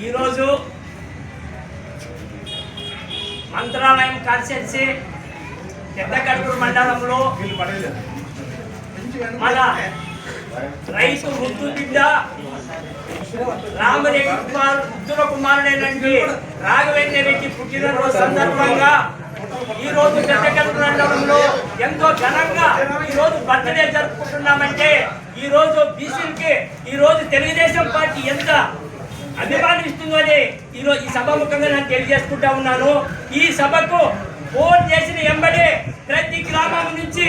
ఈరోజు మంత్రాలయం కాన్స్టిట్యున్సీ పెద్దకడుపు మండలంలో మన రైతు ముద్దు బిడ్డ రామరెడ్డి కుమార్ ఉత్తర కుమారుడైనటువంటి రాఘవేంద్ర రెడ్డి పుట్టినరోజు సందర్భంగా ఈ రోజు పెద్దకడుపు మండలంలో ఎంతో ఘనంగా ఈ రోజు బర్త్డే జరుపుకుంటున్నామంటే ఈ రోజు బీసీలకి ఈ రోజు తెలుగుదేశం పార్టీ ఎంత ఈరోజు ఈ సభాముఖంగా నేను తెలియజేసుకుంటా ఉన్నాను. ఈ సభకు ఫోన్ చేసిన ఎంబడే ప్రతి గ్రామం నుంచి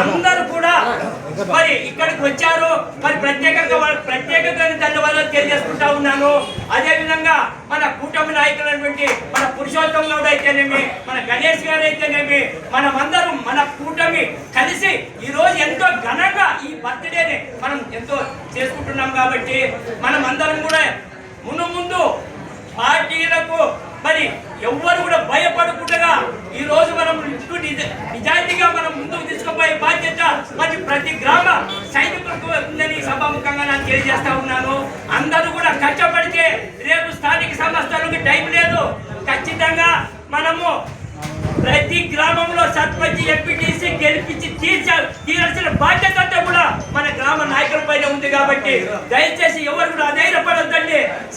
అందరూ కూడా మరి ఇక్కడికి వచ్చారు. మరి ప్రత్యేకంగా వాళ్ళ ప్రత్యేకంగా ధన్యవాదాలు తెలియజేసుకుంటా ఉన్నాను. అదేవిధంగా మన కూటమి నాయకులైనటువంటి మన పురుషోత్తం గౌడ్ అయితేనేమి మన గణేష్ గారు అయితేనేమి మనమందరం మన కూటమి కలిసి ఈరోజు ఎంతో ఘనంగా ఈ బర్త్డేని మనం ఎంతో చేసుకుంటున్నాం కాబట్టి మనం అందరం కూడా ముందు ముందు పార్టీలకు మరి ఎవ్వరు కూడా భయపడకుండా ఈ రోజు మనం ఇటు నిజ- నిజాయితీగా మనం ముందుకు తీసుకుపోయే బాధ్యత మరి ప్రతి గ్రామ సైనికులకు ఉందని సభాముఖంగా నేను తెలియజేస్తా ఉన్నాను. అందరూ కూడా కష్టపడితే రేపు స్థానిక సంస్థలకు టైం లేదు. ఖచ్చితంగా మనము ప్రతి గ్రామంలో సర్పంచ్ ఎంపీటీసీ గెలిపించి తీర్చాలి తీరాల్సిన బాధ్యత అంతా కూడా మన గ్రామ నాయకుల పైన ఉంది కాబట్టి దయచేసి ఎవరు కూడా అధైర్యపడి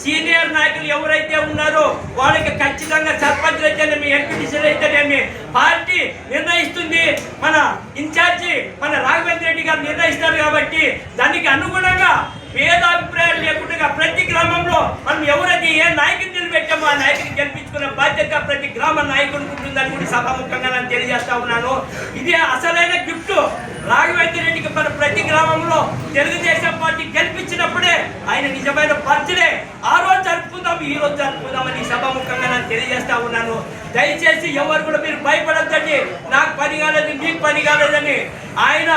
సీనియర్ నాయకులు ఎవరైతే ఉన్నారో వాళ్ళకి ఖచ్చితంగా సర్పంచ్లు అయితేనేమి ఎంపీటీసీలు అయితేనేమి పార్టీ నిర్ణయిస్తుంది. మన ఇన్ఛార్జి మన రాఘవేంద్ర రెడ్డి గారు నిర్ణయిస్తారు కాబట్టి దానికి అనుగుణంగా భేదాభిప్రాయాలు లేకుండా ప్రతి గ్రామంలో మనం ఎవరైతే ఏ నాయకుని నిలబెట్టామో ఆ నాయకుని గెలిపించుకునే బాధ్యత ప్రతి గ్రామ నాయకుడు ఉంటుందని కూడా సభాముఖంగా నేను తెలియజేస్తా ఉన్నాను. ఇది అసలైన గిఫ్ట్. రాఘవేంద్ర రెడ్డికి మన ప్రతి గ్రామంలో తెలుగుదేశం పార్టీ గెలిపించినప్పుడే ఆయన నిజమైన బర్త్డే ఆ రోజు జరుపుకుందాం ఈ రోజు జరుపుకుందామని సభాముఖంగా నేను తెలియజేస్తా ఉన్నాను. దయచేసి ఎవరు కూడా మీరు భయపడద్దండి. నాకు పని కాలేదు మీకు పని కాలేదని. ఆయన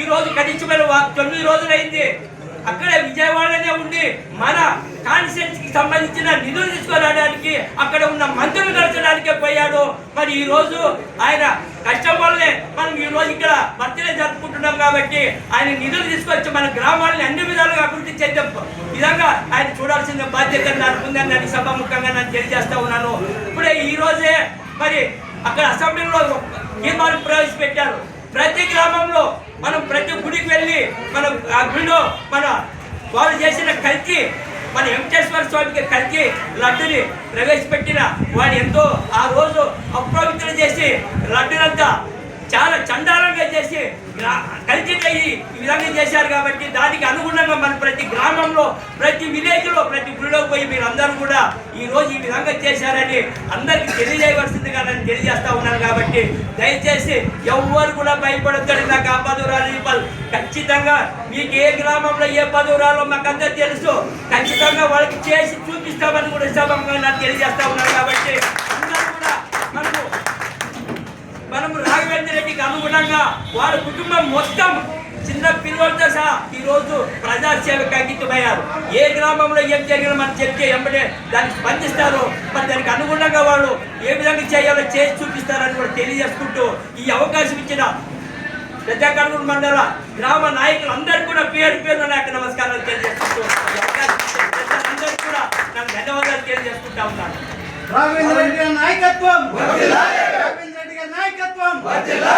ఈ రోజు కనిష్టమైన తొమ్మిది రోజులైంది. అక్కడే విజయవాడనే ఉండి మన సంబంధించిన నిధులు తీసుకురావడానికి అక్కడ ఉన్న మంత్రులు కలచడానికే పోయాడు. మరి ఈ రోజు ఆయన కష్టం వల్లే మనం ఈ రోజు ఇక్కడ బర్త్డే జరుపుకుంటున్నాం కాబట్టి ఆయన నిధులు తీసుకొచ్చి మన గ్రామాలను అన్ని విధాలుగా అభివృద్ధి చేసే విధంగా ఆయన చూడాల్సిన బాధ్యత నాకు ఉందని నేను సభాముఖంగా నేను తెలియజేస్తా ఉన్నాను. ఇప్పుడే ఈ రోజే మరి అక్కడ అసెంబ్లీలో తీర్మానం ప్రవేశపెట్టారు. ప్రతి గ్రామంలో మనం ప్రతి గుడికి వెళ్ళి మనం ఆ గుడిలో మన వాళ్ళు చేసిన కల్తీ మన వెంకటేశ్వర స్వామికి కలిగి లడ్డుని ప్రవేశపెట్టిన వాడు ఎంతో ఆ రోజు అప్రవిత్రం చేసి లడ్డునంతా చాలా చండాలంగా చేసి కల్తీ ఈ విధంగా చేశారు కాబట్టి దానికి అనుగుణంగా మన ప్రతి గ్రామంలో ప్రతి విలేజ్లో ప్రతి గుడిలో పోయి మీరు అందరూ కూడా ఈ రోజు ఈ విధంగా చేశారని అందరికి తెలియజేయవలసిందిగా నేను తెలియజేస్తా ఉన్నాను కాబట్టి దయచేసి ఎవ్వరు కూడా భయపడద్దని నాకు ఆ పదవురాలు ఇవ్వాలి. ఖచ్చితంగా మీకు ఏ గ్రామంలో ఏ పదవురాలో మాకు అందరు తెలుసు. ఖచ్చితంగా వాళ్ళకి చేసి చూపిస్తామని కూడా సభంగా నాకు తెలియజేస్తా ఉన్నాను కాబట్టి మనము రాఘవేంద్ర రెడ్డికి అనుగుణంగా వారి కుటుంబం మొత్తం చిన్న పిల్లలతో సహా ఈ రోజు ప్రజాసేవకు అంకితమయ్యారు. ఏ గ్రామంలో ఏం జరిగినా మనం చెప్తే ఎంబడే దానికి స్పందిస్తారు. మరి దానికి అనుగుణంగా వాళ్ళు ఏ విధంగా చేయాలో చేసి చూపిస్తారని కూడా తెలియజేసుకుంటూ ఈ అవకాశం ఇచ్చిన పెద్ద మండల గ్రామ నాయకులు అందరికీ కూడా పేరు పేరు నాకు నమస్కారాలు తెలియజేసుకుంటూ కూడా నాకు ధన్యవాదాలు తెలియజేసుకుంటా ఉన్నాను. నాయకత్వం! నాయకత్వం